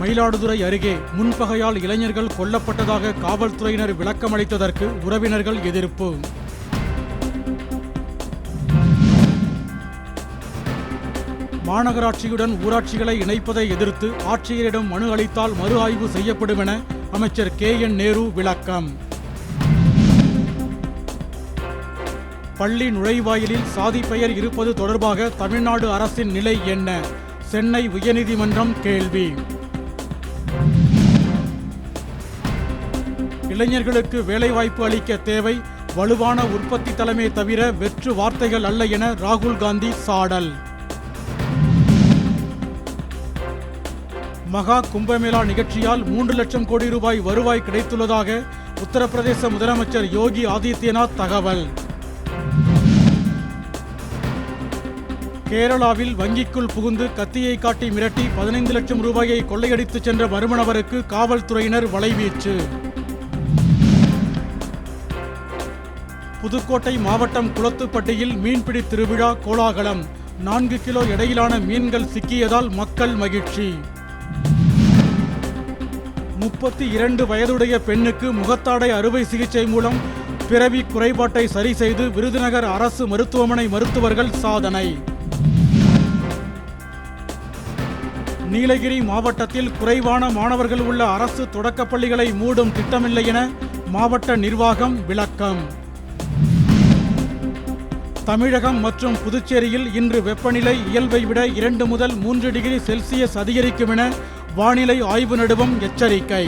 மயிலாடுதுறை அருகே முன்பகையால் இளைஞர்கள் கொல்லப்பட்டதாக காவல்துறையினர் விளக்கமளித்ததற்கு உறவினர்கள் எதிர்ப்பு. மாநகராட்சியுடன் ஊராட்சிகளை இணைப்பதை எதிர்த்து ஆட்சியரிடம் மனு அளித்தால் மறு ஆய்வு செய்யப்படும் என அமைச்சர் கே என் நேரு விளக்கம். பள்ளி நுழைவாயிலில் சாதி பெயர் இருப்பது தொடர்பாக தமிழ்நாடு அரசின் நிலை என்ன? சென்னை உயர்நீதிமன்றம் கேள்வி. இளைஞர்களுக்கு வேலைவாய்ப்பு அளிக்க தேவை வலுவான உற்பத்தி தலைமை தவிர வெற்று வார்த்தைகள் அல்ல என ராகுல் காந்தி சாடல். மகா கும்பமேளா நிகழ்ச்சியால் மூன்று லட்சம் கோடி ரூபாய் வருவாய் கிடைத்துள்ளதாக உத்தரப்பிரதேச முதலமைச்சர் யோகி ஆதித்யநாத் தகவல். கேரளாவில் வங்கிக்குள் புகுந்து கத்தியை காட்டி மிரட்டி பதினைந்து லட்சம் ரூபாயை கொள்ளையடித்துச் சென்ற மர்ம காவல்துறையினர் வலைவீச்சு. புதுக்கோட்டை மாவட்டம் குளத்துப்பட்டியில் மீன்பிடி திருவிழா கோலாகலம். நான்கு கிலோ எடையிலான மீன்கள் சிக்கியதால் மக்கள் மகிழ்ச்சி. முப்பத்தி இரண்டு வயதுடைய பெண்ணுக்கு முகத்தாடை அறுவை சிகிச்சை மூலம் பிறவி குறைபாட்டை சரி செய்து விருதுநகர் அரசு மருத்துவமனை மருத்துவர்கள் சாதனை. நீலகிரி மாவட்டத்தில் குறைவான மாணவர்கள் உள்ள அரசு தொடக்கப் பள்ளிகளை மூடும் திட்டமில்லை என மாவட்ட நிர்வாகம் விளக்கம். தமிழகம் மற்றும் புதுச்சேரியில் இன்று வெப்பநிலை இயல்பை விட இரண்டு முதல் மூன்று டிகிரி செல்சியஸ் அதிகரிக்கும் என வானிலை ஆய்வு நடுவம் எச்சரிக்கை.